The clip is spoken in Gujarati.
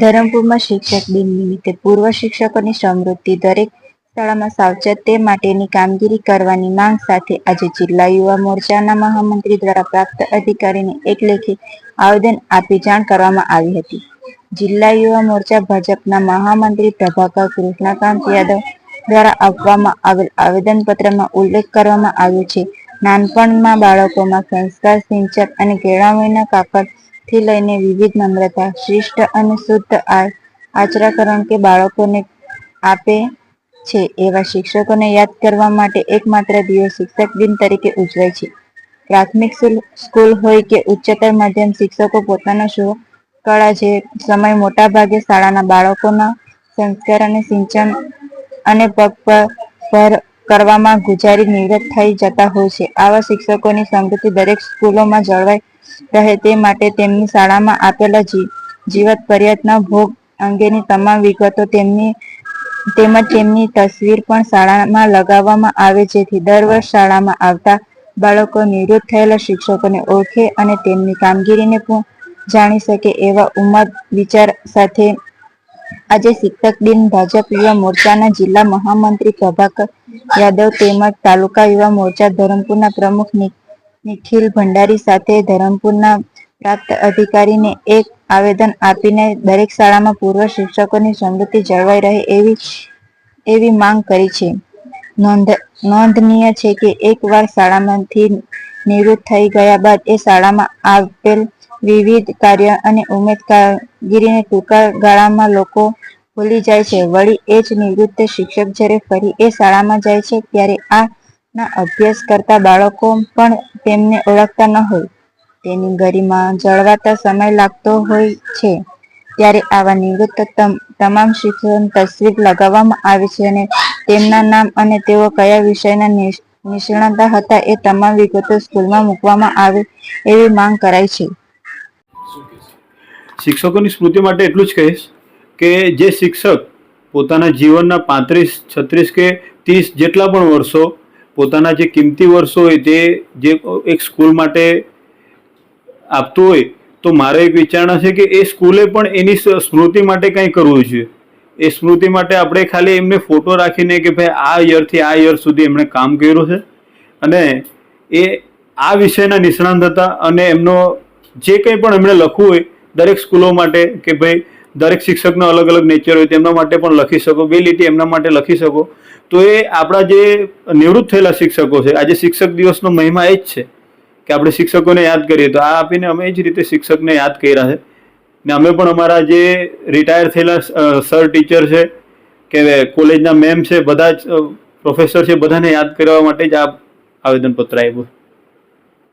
ધરમપુરમાં શિક્ષક દિન નિમિત્તે પૂર્વ શિક્ષકોની સમૃદ્ધિ દરેક શાળામાં સાવચેત તે માટેની કામગીરી કરવાની માંગ સાથે આજે જિલ્લા યુવા મોરચાના મહામંત્રી દ્વારા પ્રાપ્ત અધિકારીને એક લેખિત આવેદન આપી જાણ કરવામાં આવી હતી. જિલ્લા યુવા મોરચા ભાજપના મહામંત્રી પ્રભાકર કૃષ્ણકાંત યાદવ દ્વારા આપવામાં આવેલ આવેદનપત્રમાં ઉલ્લેખ કરવામાં આવ્યો છે, નાનપણમાં બાળકોમાં સંસ્કાર સિંચક અને કેળવણીના કાકડથી લઈને વિવિધ નમ્રતા શિષ્ટ અને શુદ્ધ આચરાકરણ કે બાળકોને આપે છે એવા શિક્ષકોને યાદ કરવા માટે એકમાત્ર દિવસ શિક્ષક દિન તરીકે ઉજવાય છે. પ્રાથમિક સ્કૂલ- હોય કે ઉચ્ચતર માધ્યમ શિક્ષકો પોતાના શો, કળા જે સમય મોટાભાગે શાળાના બાળકોના સંસ્કાર અને સિંચન અને પગ પર કરવામાં ગુજારી નિવૃત્ત થઈ જતા હોય છે. આવા શિક્ષકોની સમૃદ્ધિ દરેક સ્કૂલોમાં જળવાઈ રહે તે માટે તેમની શાળામાં આપેલા જીવત પ્રયત્ન ભોગ અંગેની તમામ વિગતો તેમની, તેમજ તેમની તસવીર પણ શાળામાં લગાવવામાં આવે જેથી દર વર્ષ શાળામાં આવતા બાળકો નિવૃત્ત થયેલા શિક્ષકોને ઓળખે અને તેમની કામગીરીને પણ જાણી શકે એવા ઉમદ વિચાર સાથે આજે શિક્ષક દિન ભાજપ યુવા મોરચાના જિલ્લા મહામંત્રી પ્રભાકર યાદવ તેમજ તાલુકા યુવા મોરચા ધરમપુરના પ્રમુખ નિખિલ ભંડારી સાથે ધરમપુરના પ્રાપ્ત અધિકારીને એક આવેદન આપીને દરેક શાળામાં પૂર્વ શિક્ષકોની સમૃદ્ધિ જળવાઈ રહે એવી એવી માંગ કરી છે. નોંધ, નોંધનીય છે કે એકવાર શાળામાંથી નિવૃત્ત થઈ ગયા બાદ એ શાળામાં આપેલ વિવિધ કાર્ય અને ઉમેદ કામગીરીને ટૂંકા ગાળામાં લોકો ભૂલી જાય છે. વળી એ જ નિવૃત્ત શિક્ષક જ્યારે ફરી એ શાળામાં જાય છે ત્યારે આ ના અભ્યાસ કરતા બાળકો પણ તેમને ઓળખતા ન હોય. તેની ગરિમા જળવાતા સમય લાગતો હોય છે ત્યારે આવા નિવૃત્ત તમ- તમામ શિક્ષકોની તસવીર લગાવવામાં આવે છે અને તેમના નામ અને તેઓ કયા વિષયના નિષ્ણાત હતા એ તમામ વિગતો સ્કૂલમાં મૂકવામાં આવે એવી માંગ કરાઈ છે. શિક્ષકોની સ્મૃતિ માટે એટલું જ કહીશ કે જે શિક્ષક પોતાના જીવનના પાંત્રીસ, છત્રીસ કે ત્રીસ જેટલા પણ વર્ષો પોતાના જે કિંમતી વર્ષો હોય તે જે એક સ્કૂલ માટે આપતું હોય તો મારો એક વિચારણા છે કે એ સ્કૂલે પણ એની સ્મૃતિ માટે કંઈ કરવું જોઈએ. એ સ્મૃતિ માટે આપણે ખાલી એમને ફોટો રાખીને કે ભાઈ આ યરથી આ યર સુધી એમણે કામ કર્યું છે. અને એ આ વિષયના નિષ્ણાંત હતા અને એમનો જે કંઈ પણ એમણે લખવું હોય, દરેક સ્કૂલો માટે કે ભાઈ દરેક શિક્ષકનો અલગ અલગ નેચર હોય તેમના માટે પણ લખી શકો બે લીટી એમના માટે લખી શકો. તો એ આપણા જે નિવૃત્ત થયેલા શિક્ષકો છે, આજે શિક્ષક દિવસનો મહિમા એ જ છે કે આપણે શિક્ષકોને યાદ કરીએ તો આ આપીને અમે જ રીતે શિક્ષકને યાદ કર્યા છે. ને અમે પણ અમારા જે રિટાયર થયેલા સર ટીચર છે, કે કોલેજના મેમ છે, બધા જ પ્રોફેસર છે, બધાને યાદ કરવા માટે જ આ આવેદનપત્ર આપ્યું.